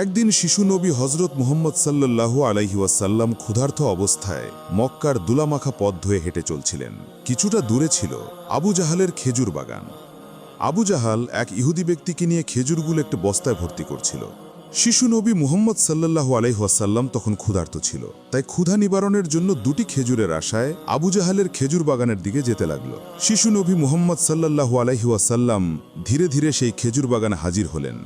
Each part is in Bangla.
একদিন শিশু নবী হজরত মুহম্মদ সাল্লাল্লাহু আলাইহি ওয়াসাল্লাম ক্ষুধার্ত অবস্থায় মক্কার দুলামাখা পথ ধুয়ে হেঁটে চলছিলেন। কিছুটা দূরে ছিল আবু জাহালের খেজুর বাগান। আবু জাহাল এক ইহুদি ব্যক্তিকে নিয়ে খেজুরগুলো একটি বস্তায় ভর্তি করছিল। শিশু নবী মুহম্মদ সাল্লাল্লাহু আলাইহাসাল্লাম তখন ক্ষুধার্ত ছিল, তাই ক্ষুধা নিবারণের জন্য দুটি খেজুরের আশায় আবু জাহালের খেজুর বাগানের দিকে যেতে লাগল। শিশু নবী মুহম্মদ সাল্লাল্লাহু আলাইহাসাল্লাম ধীরে ধীরে সেই খেজুর বাগানে হাজির হলেন।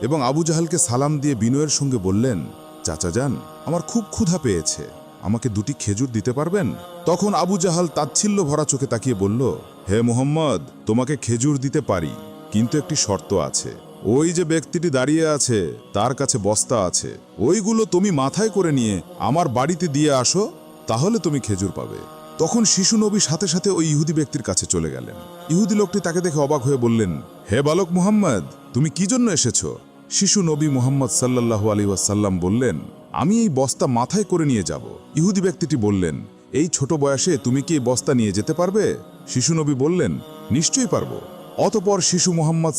এবং আবু জাহালকে সালাম দিয়ে বিনয়ের সঙ্গে বললেন, চাচা যান, আমার খুব ক্ষুধা পেয়েছে। আমাকে দুটি খেজুর দিতে পারবেন? তখন আবু জাহাল তাচ্ছিল্য ভরা চোখে তাকিয়ে বলল, হে মোহাম্মদ, তোমাকে খেজুর দিতে পারি, কিন্তু একটি শর্ত আছে। ওই যে ব্যক্তিটি দাঁড়িয়ে আছে, তার কাছে বস্তা আছে। ওইগুলো তুমি মাথায় করে নিয়ে আমার বাড়িতে দিয়ে আসো, তাহলে তুমি খেজুর পাবে। তখন শিশু নবী সাথে সাথে ওই ইহুদি ব্যক্তির কাছে চলে গেলেন। ইহুদি লোকটি তাকে দেখে অবাক হয়ে বললেন, হে বালক মুহাম্মদ, তুমি কি জন্য এসেছ? শিশু নবী মুহাম্মদ সাল্লাল্লাহু আলী ওয়াসাল্লাম বললেন, আমি এই বস্তা মাথায় করে নিয়ে যাব। ইহুদি ব্যক্তিটি বললেন, এই ছোট বয়সে তুমি কি এই বস্তা নিয়ে যেতে পারবে? শিশু নবী বললেন, নিশ্চয়ই পারব। অতপর শিশু মোহাম্মদ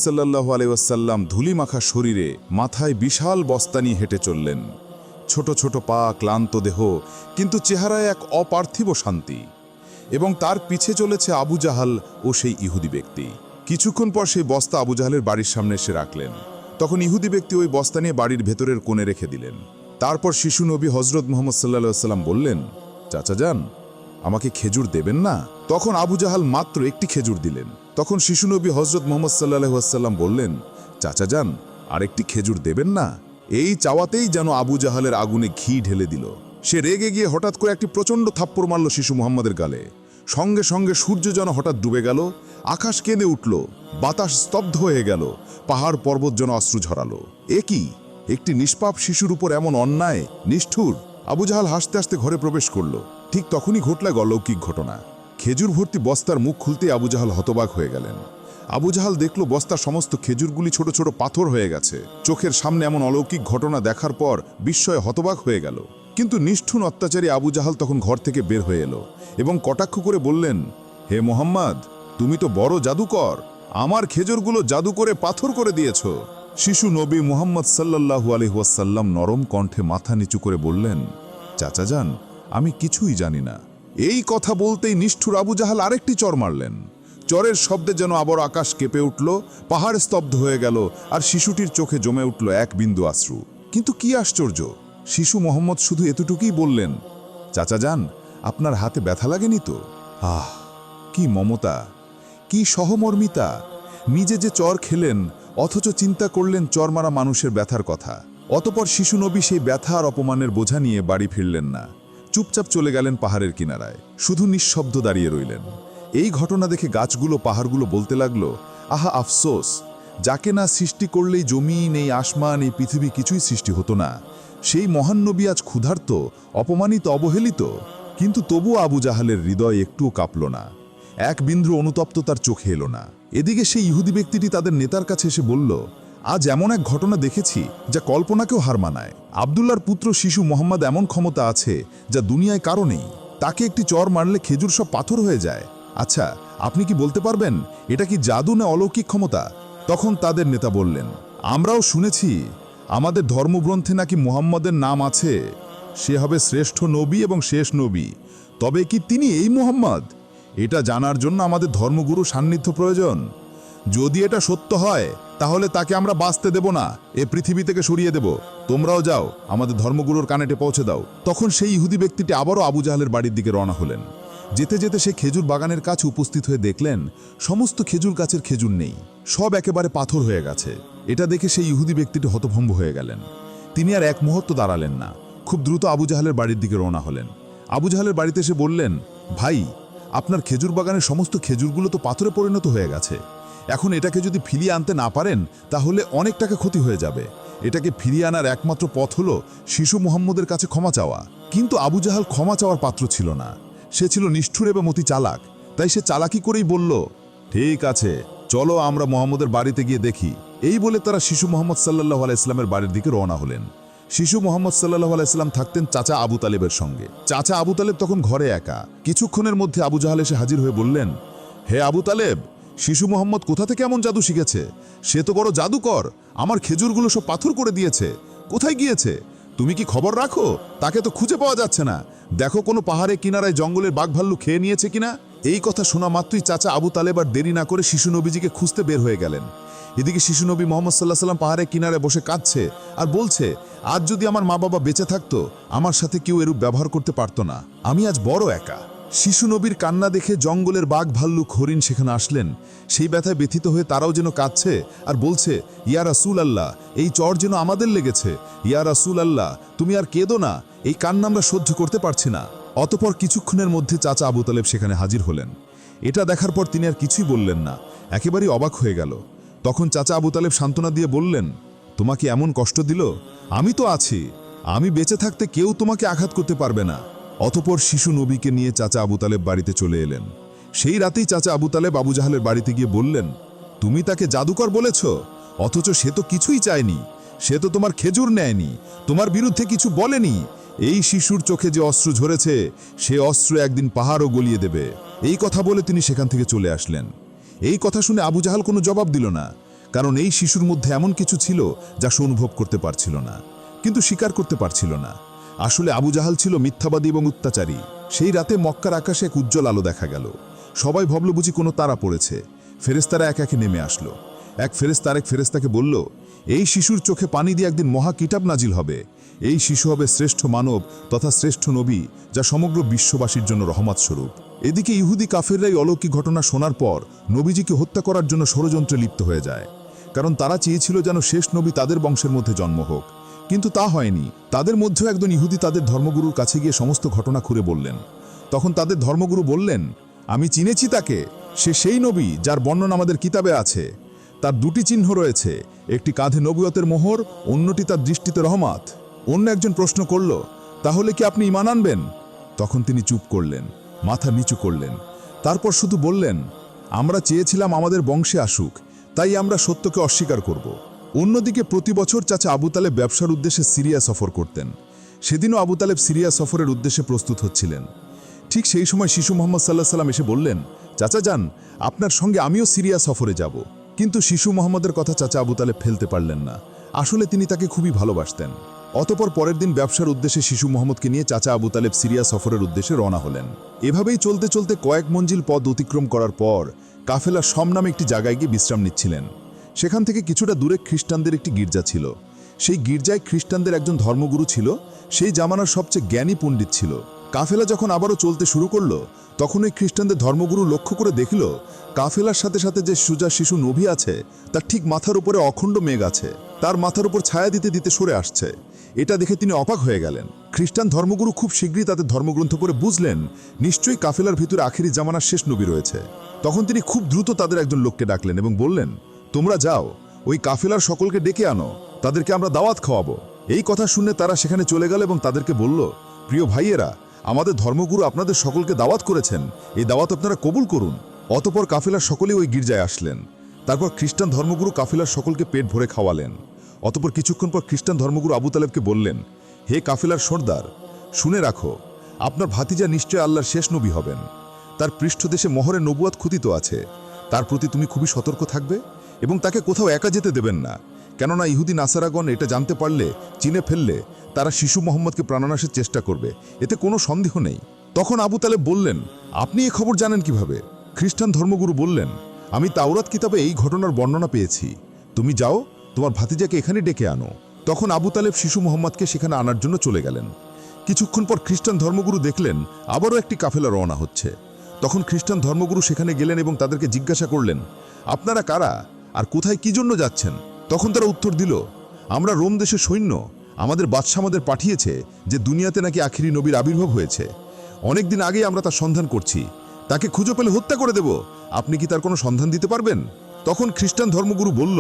আলী ওয়াসাল্লাম ধুলিমাখা শরীরে মাথায় বিশাল বস্তা নিয়ে হেঁটে চললেন। ছোট ছোট পা, ক্লান্ত দেহ, কিন্তু চেহারায় এক অপার্থিব শান্তি। এবং তার পিছে চলেছে আবু জাহাল ও সেই ইহুদি ব্যক্তি। কিছুক্ষণ পর সেই বস্তা আবু জাহালের বাড়ির সামনে এসে রাখলেন। তখন ইহুদি ব্যক্তি ওই বস্তা নিয়ে বাড়ির ভেতরের কোণে রেখে দিলেন। তারপর শিশু নবী হজরত মোহাম্মদ সাল্লা সাল্লাম বললেন, চাচা যান, আমাকে খেজুর দেবেন না? তখন আবু জাহাল মাত্র একটি খেজুর দিলেন। তখন শিশু নবী হজরত মোহাম্মদ সাল্লাহাম বললেন, চাচা যান, আরেকটি খেজুর দেবেন না? এই চাওয়াতেই যেন আবু জাহালের আগুনে ঘি ঢেলে দিল। সে রেগে গিয়ে হঠাৎ করে একটি প্রচণ্ড থাপ্পড় মারল শিশু মোহাম্মদের গালে। সঙ্গে সঙ্গে সূর্য যেন হঠাৎ ডুবে গেল, আকাশ কেঁদে উঠল, বাতাস স্তব্ধ হয়ে গেল, পাহাড় পর্বত যেন অশ্রু ঝরালো। এ কি? একটি নিষ্পাপ শিশুর উপর এমন অন্যায়? নিষ্ঠুর? আবু জাহাল হাসতে হাসতে ঘরে প্রবেশ করল। ঠিক তখনই ঘটল অলৌকিক ঘটনা। খেজুর ভর্তি বস্তার মুখ খুলতে আবু জাহাল হতবাক হয়ে গেলেন। আবু জাহাল দেখল বস্তার সমস্ত খেজুরগুলি ছোট ছোট পাথর হয়ে গেছে। চোখের সামনে এমন অলৌকিক ঘটনা দেখার পর বিস্ময়ে হতবাক হয়ে গেল। কিন্তু নিষ্ঠুন অত্যাচারী আবু জাহাল তখন ঘর থেকে বের হয়ে এলো এবং কটাক্ষ করে বললেন, হে মোহাম্মদ, তুমি তো বড় জাদুকর। আমার খেজুরগুলো জাদু করে পাথর করে দিয়েছ। শিশু নবী মুহাম্মদ সাল্লাল্লাহু আলহিহাসাল্লাম নরম কণ্ঠে মাথা নিচু করে বললেন, চাচা যান, আমি কিছুই জানি না। এই কথা বলতেই নিষ্ঠুর আবু জাহাল আরেকটি চর মারলেন। চরের শব্দে যেন আবার আকাশ কেঁপে উঠল, পাহাড় স্তব্ধ হয়ে গেল, আর শিশুটির চোখে জমে উঠল এক বিন্দু আশ্রু। কিন্তু কি আশ্চর্য! শিশু মোহাম্মদ শুধু এতটুকুই বললেন, চাচা যান, আপনার হাতে ব্যথা লাগেনি তো? আহ, কি মমতা, কি সহমর্মিতা, নিজে যে চর খেলেন, অথচ চিন্তা করলেন চর মারা মানুষের ব্যথার কথা। অতপর শিশু নবী সেই ব্যথা আর অপমানের বোঝা নিয়ে বাড়ি ফিরলেন না। চুপচাপ চলে গেলেন পাহাড়ের কিনারায়, শুধু নিঃশব্দ দাঁড়িয়ে রইলেন। এই ঘটনা দেখে গাছগুলো, পাহাড়গুলো বলতে লাগল, আহা, আফসোস, যাকে না সৃষ্টি করলেই জমিন এই আসমান, এই পৃথিবী কিছুই সৃষ্টি হতো না। সেই মহান নবী আজ ক্ষুধার্ত, অপমানিত, অবহেলিত। কিন্তু তবু আবু জাহালের হৃদয় একটুও কাঁপল না। এক বিন্দু অনুতপ্ত তার চোখে এলো না। এদিকে সেই ইহুদি ব্যক্তিটি তাদের নেতার কাছে এসে বলল, আজ এমন এক ঘটনা দেখেছি যা কল্পনাকেও হার মানায়। আবদুল্লার পুত্র শিশু মোহাম্মদ এমন ক্ষমতা আছে যা দুনিয়ায় কারও নেই। তাকে একটি চর মারলে খেজুর সব পাথর হয়ে যায়। আচ্ছা আপনি কি বলতে পারবেন? এটা কি জাদু না অলৌকিক ক্ষমতা? তখন তাদের নেতা বললেন, আমরাও শুনেছি আমাদের ধর্মগ্রন্থে নাকি মুহাম্মদের নাম আছে? সে হবে শ্রেষ্ঠ নবী এবং শেষ নবী। তবে কি তিনি এই মুহাম্মদ? এটা জানার জন্য আমাদের ধর্মগুরু সান্নিধ্য প্রয়োজন। যদি এটা সত্য হয়, তাহলে তাকে আমরা বাঁচতে দেব না। এ পৃথিবী থেকে সরিয়ে দেব। তোমরাও যাও, আমাদের ধর্মগুরুর কানেটে পৌঁছে দাও। তখন সেই ইহুদি ব্যক্তিটি আবারও আবু জাহালের বাড়ির দিকে রওনা হলেন। যেতে যেতে সে খেজুর বাগানের কাছে উপস্থিত হয়ে দেখলেন, সমস্ত খেজুর গাছের খেজুর নেই। সব একেবারে পাথর হয়ে গেছে। এটা দেখে সেই ইহুদি ব্যক্তিটি হতভম্ব হয়ে গেলেন। তিনি আর এক মুহূর্ত দাঁড়ালেন না। খুব দ্রুত আবু জাহালের বাড়ির দিকে রওনা হলেন। আবু জাহালের বাড়িতে এসে বললেন, ভাই, আপনার খেজুর বাগানের সমস্ত খেজুরগুলো তো পাথরে পরিণত হয়ে গেছে। এখন এটাকে যদি ফিরিয়ে আনতে না পারেন, তাহলে অনেক টাকা ক্ষতি হয়ে যাবে। এটাকে ফিরিয়ে আনার একমাত্র পথ হলো শিশু মুহাম্মদের কাছে ক্ষমা চাওয়া। কিন্তু আবু জাহাল ক্ষমা চাওয়ার পাত্র ছিল না। সে ছিল নিষ্ঠুর এবং অতি চালাক। তাই সে চালাকি করেই বলল, ঠিক আছে, চলো আমরা মোহাম্মদের বাড়িতে গিয়ে দেখি। এই বলে তারা শিশু মোহাম্মদ সাল্লাহ আলাইসলামের বাড়ির দিকে রওনা হলেন। শিশু মোহাম্মদ সাল্লাহ আলাইসলাম থাকতেন চাচা আবু তালেবের সঙ্গে। চাচা আবু তালেব তখন ঘরে একা। কিছুক্ষণের মধ্যে আবু জাহাল এসে হাজির হয়ে বললেন, হে আবু তালেব, শিশু মোহাম্মদ কোথা থেকে এমন জাদু শিখেছে? সে তো বড় জাদুকর, আমার খেজুরগুলো সব পাথর করে দিয়েছে। কোথায় গিয়েছে? তুমি কি খবর রাখো? তাকে তো খুঁজে পাওয়া যাচ্ছে না। দেখো কোনো পাহাড়ে, কিনারায়, জঙ্গলের বাঘভাল্লু খেয়ে নিয়েছে কিনা? এই কথা শোনা মাত্রই চাচা আবু তালেব আর দেরি না করে শিশু নবীজিকে খুঁজতে বের হয়ে গেলেন। এদিকে শিশু নবী মোহাম্মদ সাল্লাহ সাল্লাম পাহাড়ের কিনারে বসে কাঁদছে আর বলছে, আজ যদি আমার মা বাবা বেঁচে থাকতো, আমার সাথে কেউ এরূপ ব্যবহার করতে পারতো না। আমি আজ বড় একা। শিশু নবীর কান্না দেখে জঙ্গলের বাঘ ভাল্লুক হরিণ সেখানে আসলেন। সেই ব্যথায় ব্যথিত হয়ে তারাও যেন কাঁদছে আর বলছে, ইয়া রাসুল আল্লাহ এই চর যেন আমাদের লেগেছে। ইয়া রাসুল আল্লাহ তুমি আর কেঁদো না, এই কান্না আমরা সহ্য করতে পারছি না। অতপর কিছুক্ষণের মধ্যে চাচা আবু তালেব সেখানে হাজির হলেন। এটা দেখার পর তিনি আর কিছুই বললেন না। একেবারেই অবাক হয়ে গেল। তখন চাচা আবু তালেব সান্ত্বনা দিয়ে বললেন, তোমাকে এমন কষ্ট দিল? আমি তো আছি। আমি বেঁচে থাকতে কেউ তোমাকে আঘাত করতে পারবে না। অতপর শিশু নবীকে নিয়ে চাচা আবু তালেব বাড়িতে চলে এলেন। সেই রাতেই চাচা আবু তালেব আবু জাহালের বাড়িতে গিয়ে বললেন, তুমি তাকে জাদুকর বলেছ? অথচ সে তো কিছুই চায়নি। সে তো তোমার খেজুর নেয়নি। তোমার বিরুদ্ধে কিছু বলেনি। এই শিশুর চোখে যে অস্ত্র ঝরেছে, সে অস্ত্র একদিন পাহাড়ও গলিয়ে দেবে। এই কথা বলে তিনি সেখান থেকে চলে আসলেন। এই কথা শুনে আবু জাহাল কোনো জবাব দিল না, কারণ এই শিশুর মধ্যে এমন কিছু ছিল যা সে অনুভব করতে পারছিল না, কিন্তু স্বীকার করতে পারছিল না। আসলে আবু জাহাল ছিল মিথ্যাবাদী এবং অত্যাচারী। সেই রাতে মক্কার আকাশে এক উজ্জ্বল আলো দেখা গেল। সবাই ভাবল বুঝি কোনো তারা পড়েছে। ফেরেস্তারা এক একে নেমে আসলো। এক ফেরেস্তা আরেক ফেরেস্তাকে বলল, এই শিশুর চোখে পানি দিয়ে একদিন মহা কিতাব নাজিল হবে। এই শিশু হবে শ্রেষ্ঠ মানব তথা শ্রেষ্ঠ নবী যা সমগ্র বিশ্ববাসীর জন্য রহমত স্বরূপ। এদিকে ইহুদি কাফেররাই অলৌকিক ঘটনা শোনার পর নবীজিকে হত্যা করার জন্য ষড়যন্ত্রে লিপ্ত হয়ে যায়। কারণ তারা চেয়েছিল যেন শেষ নবী তাদের বংশের মধ্যে জন্ম হোক। কিন্তু তা হয়নি। তাদের মধ্যেও একজন ইহুদি তাদের ধর্মগুরুর কাছে গিয়ে সমস্ত ঘটনা খুঁড়ে বললেন। তখন তাদের ধর্মগুরু বললেন, আমি চিনেছি তাকে। সে সেই নবী যার বর্ণনা আমাদের কিতাবে আছে। তার দুটি চিহ্ন রয়েছে। একটি কাঁধে নবুয়তের মোহর, অন্যটি তার দৃষ্টিতে রহমাত। অন্য একজন প্রশ্ন করল, তাহলে কি আপনি ইমান আনবেন? তখন তিনি চুপ করলেন। মাথা নিচু করলেন। তারপর শুধু বললেন, আমরা চেয়েছিলাম আমাদের বংশে আসুক, তাই আমরা সত্যকে অস্বীকার করব। অন্যদিকে প্রতি বছর চাচা আবু তালেব ব্যবসার উদ্দেশ্যে সিরিয়া সফর করতেন। সেদিনও আবু তালেব সিরিয়া সফরের উদ্দেশ্যে প্রস্তুত হচ্ছিলেন। ঠিক সেই সময় শিশু মোহাম্মদ সাল্লাহ সাল্লাম এসে বললেন, চাচা যান, আপনার সঙ্গে আমিও সিরিয়া সফরে যাব। কিন্তু শিশু মোহাম্মদের কথা চাচা আবু তালেব ফেলতে পারলেন না। আসলে তিনি তাকে খুবই ভালোবাসতেন। অতপর পরের দিন ব্যবসার উদ্দেশ্যে শিশু মোহাম্মদকে নিয়ে চাচা আবু তালেব সিরিয়া সফরের উদ্দেশ্যে রওনা হলেন। এভাবেই চলতে চলতে কয়েক মঞ্জিল পদ অতিক্রম করার পর কাফেলা সম নামে একটি জায়গায় গিয়ে বিশ্রাম নিচ্ছিলেন। সেখান থেকে কিছুটা দূরে খ্রিস্টানদের একটি গির্জা ছিল। সেই গির্জায় খ্রিস্টানদের একজন ধর্মগুরু ছিল, সেই জামানার সবচেয়ে জ্ঞানী পণ্ডিত ছিল। কাফেলা যখন আবারও চলতে শুরু করল তখন ওই খ্রিস্টানদের ধর্মগুরু লক্ষ্য করে দেখল, কাফেলার সাথে সাথে যে সুজা শিশু নভি আছে, তার ঠিক মাথার উপরে অখণ্ড মেঘ আছে। তার মাথার উপর ছায়া দিতে দিতে সরে আসছে। এটা দেখে তিনি অবাক হয়ে গেলেন। খ্রিস্টান ধর্মগুরু খুব শীঘ্রই তাদের ধর্মগ্রন্থ পড়ে বুঝলেন, নিশ্চয়ই কাফেলার ভিতরে আখিরি জামানার শেষ নবী রয়েছে। তখন তিনি খুব দ্রুত তাদের একজন লোককে ডাকলেন এবং বললেন, তোমরা যাও, ওই কাফেলার সকলকে ডেকে আনো, তাদেরকে আমরা দাওয়াত খাওয়াবো। এই কথা শুনে তারা সেখানে চলে গেল এবং তাদেরকে বলল, প্রিয় ভাইয়েরা, আমাদের ধর্মগুরু আপনাদের সকলকে দাওয়াত করেছেন, এই দাওয়াত আপনারা কবুল করুন। অতপর কাফেলার সকলেই ওই গির্জায় আসলেন। তারপর খ্রিস্টান ধর্মগুরু কাফেলার সকলকে পেট ভরে খাওয়ালেন। অতপর কিছুক্ষণ পর খ্রিস্টান ধর্মগুরু আবু তালেবকে বললেন, হে কাফিলার সর্দার, শুনে রাখো, আপনার ভাতিজা নিশ্চয় আল্লাহর শেষ নবী হবেন। তার পৃষ্ঠদেশে মহরে নবুয়াত ক্ষুদিত আছে। তার প্রতি তুমি খুবই সতর্ক থাকবে এবং তাকে কোথাও একা যেতে দেবেন না। কেননা ইহুদি নাসারাগণ এটা জানতে পারলে, চিনে ফেললে তারা শিশু মোহাম্মদকে প্রাণনাশের চেষ্টা করবে। এতে কোনো সন্দেহ নেই। তখন আবু তালেব বললেন, আপনি এ খবর জানেন কীভাবে? খ্রিস্টান ধর্মগুরু বললেন, আমি তাওরাত কিতাবে এই ঘটনার বর্ণনা পেয়েছি। তুমি যাও তোমার ভাতিজাকে এখানে ডেকে আনো। তখন আবু তালেব শিশু মোহাম্মদকে সেখানে আনার জন্য চলে গেলেন। কিছুক্ষণ পর খ্রিস্টান ধর্মগুরু দেখলেন আবারও একটি কাফেলা রওনা হচ্ছে। তখন খ্রিস্টান ধর্মগুরু সেখানে গেলেন এবং তাদেরকে জিজ্ঞাসা করলেন, আপনারা কারা? আর কোথায় কি জন্য যাচ্ছেন? তখন তারা উত্তর দিল, আমরা রোম দেশের সৈন্য। আমাদের বাদশাহ আমাদের পাঠিয়েছে যে দুনিয়াতে নাকি আখিরি নবীর আবির্ভাব হয়েছে। অনেকদিন আগেই আমরা তার সন্ধান করছি। তাকে খুঁজে পেলে হত্যা করে দেব। আপনি কি তার কোনো সন্ধান দিতে পারবেন? তখন খ্রিস্টান ধর্মগুরু বলল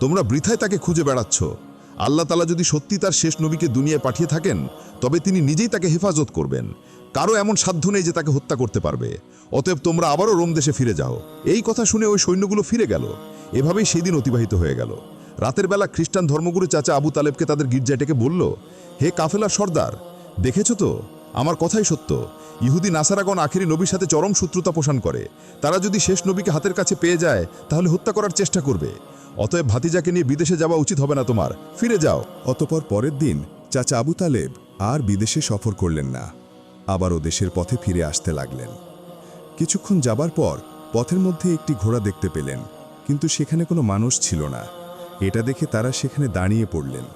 তোমরা বৃথায় তাকে খুঁজে বেড়াচ্ছ। আল্লাহ তালা যদি সত্যি তার শেষ নবীকে দুনিয়ায় পাঠিয়ে থাকেন, তবে তিনি নিজেই তাকে হেফাজত করবেন। কারও এমন সাধ্য নেই যে তাকে হত্যা করতে পারবে। অতএব তোমরা আবারও রোম দেশে ফিরে যাও। এই কথা শুনে ওই সৈন্যগুলো ফিরে গেল। এভাবেই সেই দিন অতিবাহিত হয়ে গেল। রাতের বেলা খ্রিস্টান ধর্মগুরু চাচা আবু তালেবকে তাদের গির্জায় ডেকে বলল, হে কাফেলা সর্দার, দেখেছ তো? আমার কথাই সত্য। ইহুদি নাসারাগণ আখেরি নবীর সাথে চরম শত্রুতা পোষণ করে। তারা যদি শেষ নবীকে হাতের কাছে পেয়ে যায়, তাহলে হত্যা করার চেষ্টা করবে। অতএব ভাতিজাকে নিয়ে বিদেশে যাওয়া উচিত হবে না তোমার। ফিরে যাও। অতপর পরের দিন চাচা আবু তালেব আর বিদেশে সফর করলেন না। আবারও দেশের পথে ফিরে আসতে লাগলেন। কিছুক্ষণ যাবার পর পথের মধ্যে একটি ঘোড়া দেখতে পেলেন, কিন্তু সেখানে কোনো মানুষ ছিল না। এটা দেখে তারা সেখানে দাঁড়িয়ে পড়লেন।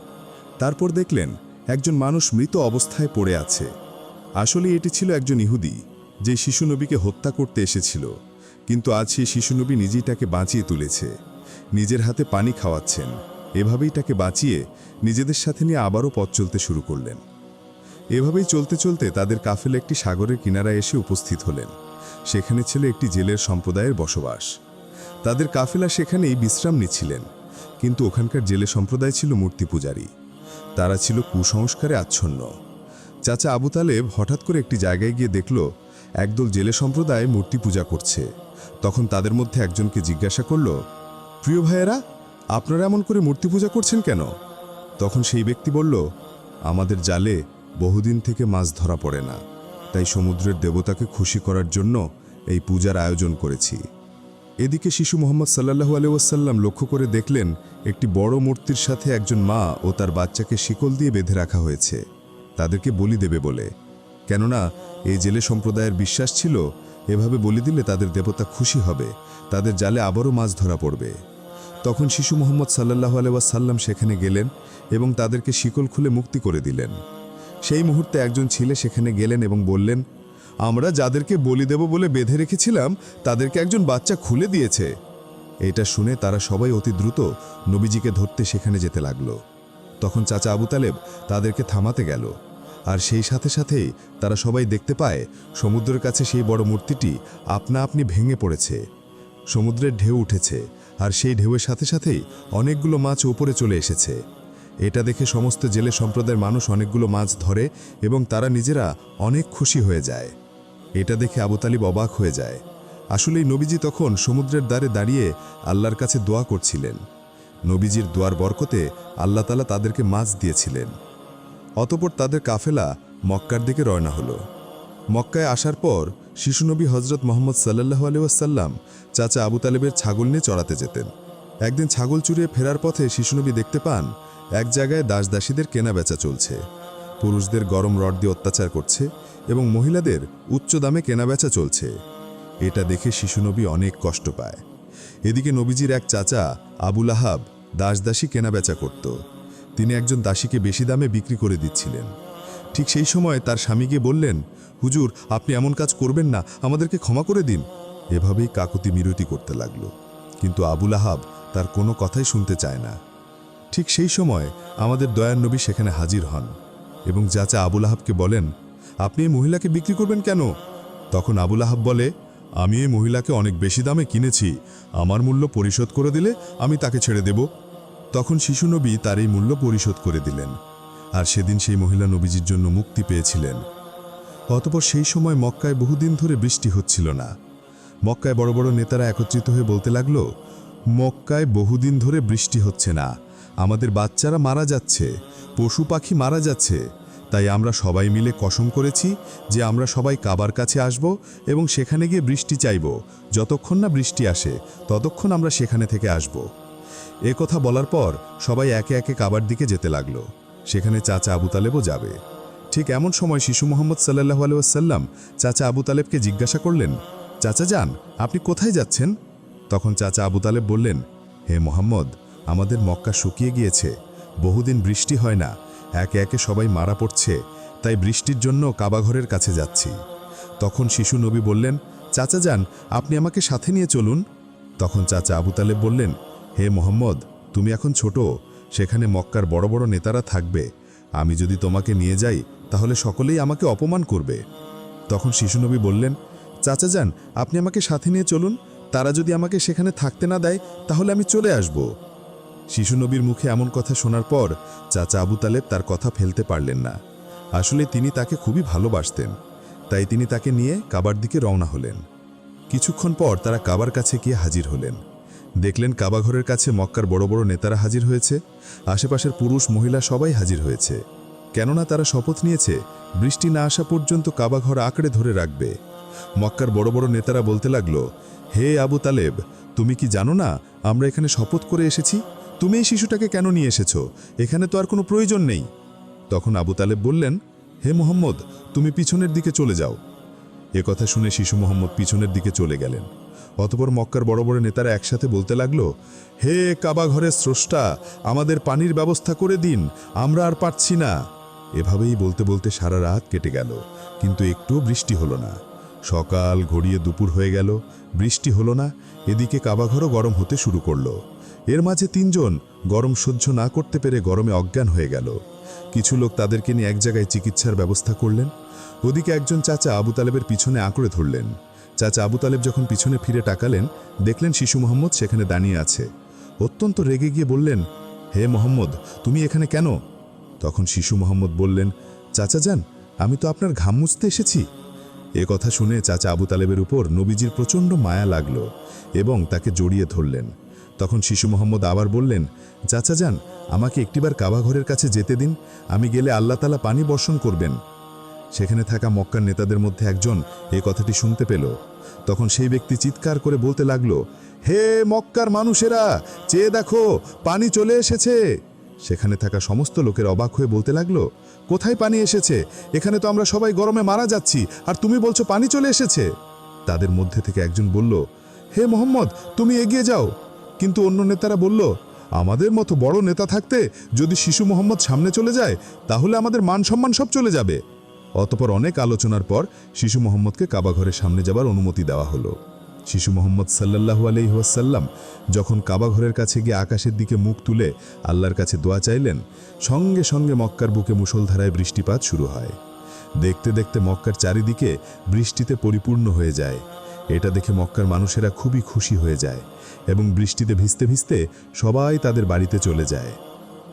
তারপর দেখলেন একজন মানুষ মৃত অবস্থায় পড়ে আছে। আসলে এটি ছিল একজন ইহুদি, যে শিশু নবীকে হত্যা করতে এসেছিল, কিন্তু আজ সেই শিশু নবী নিজেই তাকে বাঁচিয়ে তুলেছে। নিজের হাতে পানি খাওয়াচ্ছেন। এভাবেই তাকে বাঁচিয়ে নিজেদের সাথে নিয়ে আবারও পথ চলতে শুরু করলেন। এভাবেই চলতে চলতে তাদের কাফেলা একটি সাগরের কিনারায় এসে উপস্থিত হলেন। সেখানে ছিল একটি জেলের সম্প্রদায়ের বসবাস। তাদের কাফেলা সেখানেই বিশ্রাম নিচ্ছিলেন, কিন্তু ওখানকার জেলে সম্প্রদায় ছিল মূর্তি পূজারী। তারা ছিল কুসংস্কারে আচ্ছন্ন। চাচা আবু তালেব হঠাৎ করে একটি জায়গায় গিয়ে দেখল, একদল জেলে সম্প্রদায় মূর্তি পূজা করছে। তখন তাদের মধ্যে একজনকে জিজ্ঞাসা করল প্রিয় ভাইয়েরা, আপনারা এমন করে মূর্তি পূজা করছেন কেন? তখন সেই ব্যক্তি বলল, আমাদের জালে বহুদিন থেকে মাছ ধরা পড়ে না, তাই সমুদ্রের দেবতাকে খুশি করার জন্য এই পূজার আয়োজন করেছি। এদিকে শিশু মোহাম্মদ সাল্লাহু আলহাসাল্লাম লক্ষ্য করে দেখলেন, একটি বড় মূর্তির সাথে একজন মা ও তার বাচ্চাকে শিকল দিয়ে বেঁধে রাখা হয়েছে। তাদেরকে বলি দেবে বলে। কেননা, এই জেলে সম্প্রদায়ের বিশ্বাস ছিল, এভাবে বলি দিলে তাদের দেবতা খুশি হবে, তাদের জালে আবারও মাছ ধরা পড়বে। তখন শিশু মোহাম্মদ সাল্লাহু আলহাসাল্লাম সেখানে গেলেন এবং তাদেরকে শিকল খুলে মুক্তি করে দিলেন। সেই মুহূর্তে একজন ছেলে সেখানে গেলেন এবং বললেন, আমরা যাদেরকে বলি দেব বলে বেঁধে রেখেছিলাম, তাদেরকে একজন বাচ্চা খুলে দিয়েছে। এটা শুনে তারা সবাই অতি দ্রুত নবীজিকে ধরতে সেখানে যেতে লাগল। তখন চাচা আবু তালেব তাদেরকে থামাতে গেল। আর সেই সাথে সাথেই তারা সবাই দেখতে পায়, সমুদ্রের কাছে সেই বড় মূর্তিটি আপনা আপনি ভেঙে পড়েছে। সমুদ্রের ঢেউ উঠেছে। আর সেই ঢেউয়ের সাথে সাথেই অনেকগুলো মাছ উপরে চলে এসেছে। এটা দেখে সমস্ত জেলে সম্প্রদায়ের মানুষ অনেকগুলো মাছ ধরে এবং তারা নিজেরা অনেক খুশি হয়ে যায়। এটা দেখে আবু তালিব অবাক হয়ে যায়। আসলেই নবীজি তখন সমুদ্রের দ্বারে দাঁড়িয়ে আল্লাহর কাছে দোয়া করছিলেন। নবীজির দোয়ার বরকতে আল্লাহ তালা তাদেরকে মাছ দিয়েছিলেন। অতপর তাদের কাফেলা মক্কার দিকে রওনা হলো। মক্কায় আসার পর শিশুনবী হজরত মোহাম্মদ সাল্লাহু আলিয়াসাল্লাম চাচা আবু তালেবের ছাগল নিয়ে চড়াতে যেতেন। একদিন ছাগল চুরিয়ে ফেরার পথে শিশুনবী দেখতে পান, এক জায়গায় দাসদাসীদের কেনা বেচা চলছে। পুরুষদের গরম রড দিয়ে অত্যাচার করছে এবং মহিলাদের উচ্চ দামে কেনাবেচা চলছে। এটা দেখে শিশুনবী অনেক কষ্ট পায়। এদিকে নবীজির এক চাচা আবুল আহাব দাসদাসী কেনাবেচা করত। তিনি একজন দাসীকে বেশি দামে বিক্রি করে দিচ্ছিলেন। ঠিক সেই সময় তার স্বামীকে বললেন, হুজুর, আপনি এমন কাজ করবেন না, আমাদেরকে ক্ষমা করে দিন। এভাবেই কাকুতি মিরতি করতে লাগল। কিন্তু আবুল আহাব তার কোনো কথাই শুনতে চায় না। ঠিক সেই সময় আমাদের দয়ার নবী সেখানে হাজির হন এবং চাচা আবুল আহাবকে বলেন, আপনি এই মহিলাকে বিক্রি করবেন কেন? তখন আবুল আহাব বলে, আমি এই মহিলাকে অনেক বেশি দামে কিনেছি। আমার মূল্য পরিশোধ করে দিলে আমি তাকে ছেড়ে দেব। তখন শিশু নবী তার এই মূল্য পরিশোধ করে দিলেন। আর সেদিন সেই মহিলা নবীজির জন্য মুক্তি পেয়েছিলেন। অতপর সেই সময় মক্কায় বহুদিন ধরে বৃষ্টি হচ্ছিল না। মক্কায় বড় বড় নেতারা একত্রিত হয়ে বলতে লাগল, মক্কায় বহুদিন ধরে বৃষ্টি হচ্ছে না। আমাদের বাচ্চারা মারা যাচ্ছে, পশু পাখি মারা যাচ্ছে। তাই আমরা সবাই মিলে কসম করেছি যে আমরা সবাই কাবার কাছে আসব এবং সেখানে গিয়ে বৃষ্টি চাইব। যতক্ষণ না বৃষ্টি আসে, ততক্ষণ আমরা সেখানে থেকে আসব। এ কথা বলার পর সবাই একে একে কাবার দিকে যেতে লাগল। সেখানে চাচা আবু তালেবও যাবে। ঠিক এমন সময় শিশু মোহাম্মদ সাল্লাহ আলুয়াসাল্লাম চাচা আবু তালেবকে জিজ্ঞাসা করলেন, চাচা যান, আপনি কোথায় যাচ্ছেন? তখন চাচা আবু তালেব বললেন, হে মোহাম্মদ, আমাদের মক্কা শুকিয়ে গিয়েছে। বহুদিন বৃষ্টি হয় না, একে একে সবাই মারা পড়ছে, তাই বৃষ্টির জন্য কাবাঘরের কাছে যাচ্ছি। তখন শিশু নবী বললেন, চাচা যান, আপনি আমাকে সাথে নিয়ে চলুন। তখন চাচা আবু তালেব বললেন, হে মোহাম্মদ, তুমি এখন ছোট সেখানে মক্কার বড় বড় নেতারা থাকবে। আমি যদি তোমাকে নিয়ে যাই, তাহলে সকলেই আমাকে অপমান করবে। তখন শিশুনবী বললেন, চাচা যান, আপনি আমাকে সাথে নিয়ে চলুন। তারা যদি আমাকে সেখানে থাকতে না দেয়, তাহলে আমি চলে আসব। শিশু নবীর মুখে এমন কথা শোনার পর চাচা আবু তালেব তার কথা ফেলতে পারলেন না। আসলে তিনি তাকে খুবই ভালোবাসতেন। তাই তিনি তাকে নিয়ে কাবার দিকে রওনা হলেন। কিছুক্ষণ পর তারা কাবার কাছে গিয়ে হাজির হলেন। দেখলেন কাবাঘরের কাছে মক্কার বড় বড় নেতারা হাজির হয়েছে, আশেপাশের পুরুষ মহিলা সবাই হাজির হয়েছে। কেননা তারা শপথ নিয়েছে, বৃষ্টি না আসা পর্যন্ত কাবাঘর আঁকড়ে ধরে রাখবে। মক্কার বড় বড় নেতারা বলতে লাগল, হে আবু তালেব, তুমি কি জানো না আমরা এখানে শপথ করে এসেছি? তুমি এই শিশুটাকে কেন নিয়ে এসেছ? এখানে তো আর কোনো প্রয়োজন নেই। তখন আবু তালেব বললেন, হে মোহাম্মদ, তুমি পিছনের দিকে চলে যাও। কথা শুনে শিশু মোহাম্মদ পিছনের দিকে চলে গেলেন। অতপর মক্কার বড় বড় নেতারা একসাথে বলতে লাগল, হে কাবা ঘরের স্রষ্টা, আমাদের পানির ব্যবস্থা করে দিন, আমরা আর পারছি না। এভাবেই বলতে বলতে সারা রাত কেটে গেল, কিন্তু একটুও বৃষ্টি হলো না। সকাল গড়িয়ে দুপুর হয়ে গেল, বৃষ্টি হলো না, এদিকে কাবাঘরও গরম হতে শুরু করল। এর মাঝে তিনজন গরম সহ্য না করতে পেরে গরমে অজ্ঞান হয়ে গেল। কিছু লোক তাদেরকে নিয়ে এক জায়গায় চিকিৎসার ব্যবস্থা করলেন, ওদিকে একজন চাচা আবু তালেবের পিছনে আঁকড়ে ধরলেন। চাচা আবু তালেব যখন পিছনে ফিরে টাকালেন দেখলেন শিশু মোহাম্মদ সেখানে দাঁড়িয়ে আছে। অত্যন্ত রেগে গিয়ে বললেন, হে মোহাম্মদ, তুমি এখানে কেন? তখন শিশু মোহাম্মদ বললেন, চাচা যান, আমি তো আপনার ঘাম মুছতে এসেছি। এ কথা শুনে চাচা আবু তালেবের উপর নবীজির প্রচণ্ড মায়া লাগল এবং তাকে জড়িয়ে ধরলেন। তখন শিশু মোহাম্মদ আবার বললেন, চাচা যান, আমাকে একটিবার কাবা ঘরের কাছে যেতে দিন, আমি গেলে আল্লাহ তালা পানি বর্ষণ করবেন। সেখানে থাকা মক্কার নেতাদের মধ্যে একজন এই কথাটি শুনতে পেল। তখন সেই ব্যক্তি চিৎকার করে বলতে লাগল, হে মক্কার মানুষেরা, চেয়ে দেখো, পানি চলে এসেছে। সেখানে থাকা সমস্ত লোকের অবাক হয়ে বলতে লাগল, কোথায় পানি এসেছে? এখানে তো আমরা সবাই গরমে মারা যাচ্ছি, আর তুমি বলছো পানি চলে এসেছে? তাদের মধ্যে থেকে একজন বলল, হে মোহাম্মদ, তুমি এগিয়ে যাও। কিন্তু অন্য নেতারা বলল, আমাদের মতো বড় নেতা থাকতে যদি শিশু মোহাম্মদ সামনে চলে যায়, তাহলে আমাদের মান সম্মান সব চলে যাবে। অতপর অনেক আলোচনার পর শিশু মোহাম্মদকে কাবাঘরের সামনে যাবার অনুমতি দেওয়া হলো। শিশু মোহাম্মদ সাল্লাল্লাহু আলহিহাসাল্লাম যখন কাবাঘরের কাছে গিয়ে আকাশের দিকে মুখ তুলে আল্লাহর কাছে দোয়া চাইলেন, সঙ্গে সঙ্গে মক্কার বুকে মুষলধারায় বৃষ্টিপাত শুরু হয়। দেখতে দেখতে মক্কার চারিদিকে বৃষ্টিতে পরিপূর্ণ হয়ে যায়। এটা দেখে মক্কার মানুষেরা খুবই খুশি হয়ে যায় এবং বৃষ্টিতে ভিজতে ভিজতে সবাই তাদের বাড়িতে চলে যায়।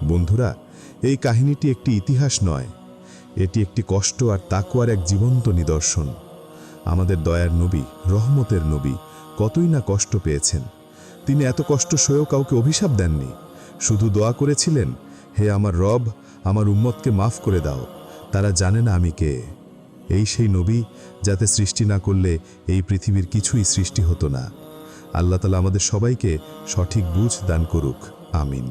বন্ধুরা, এই কাহিনীটি একটি ইতিহাস নয় এটি একটি কষ্ট আর তাকুয়ার এক জীবন্ত নিদর্শন। আমাদের দয়ার নবী, রহমতের নবী, কতই না কষ্ট পেয়েছেন। তিনি এত কষ্ট সয়েও কাউকে অভিশাপ দেননি। শুধু দোয়া করেছিলেন, হে আমার রব, আমার উম্মতকে মাফ করে দাও। তারা জানে না আমি কে। এই সেই নবী যাতে সৃষ্টি না করলে এই পৃথিবীর কিছুই সৃষ্টি হতো না। আল্লাহ তালা আমাদের সবাইকে সঠিক বুঝ দান করুক। আমিন।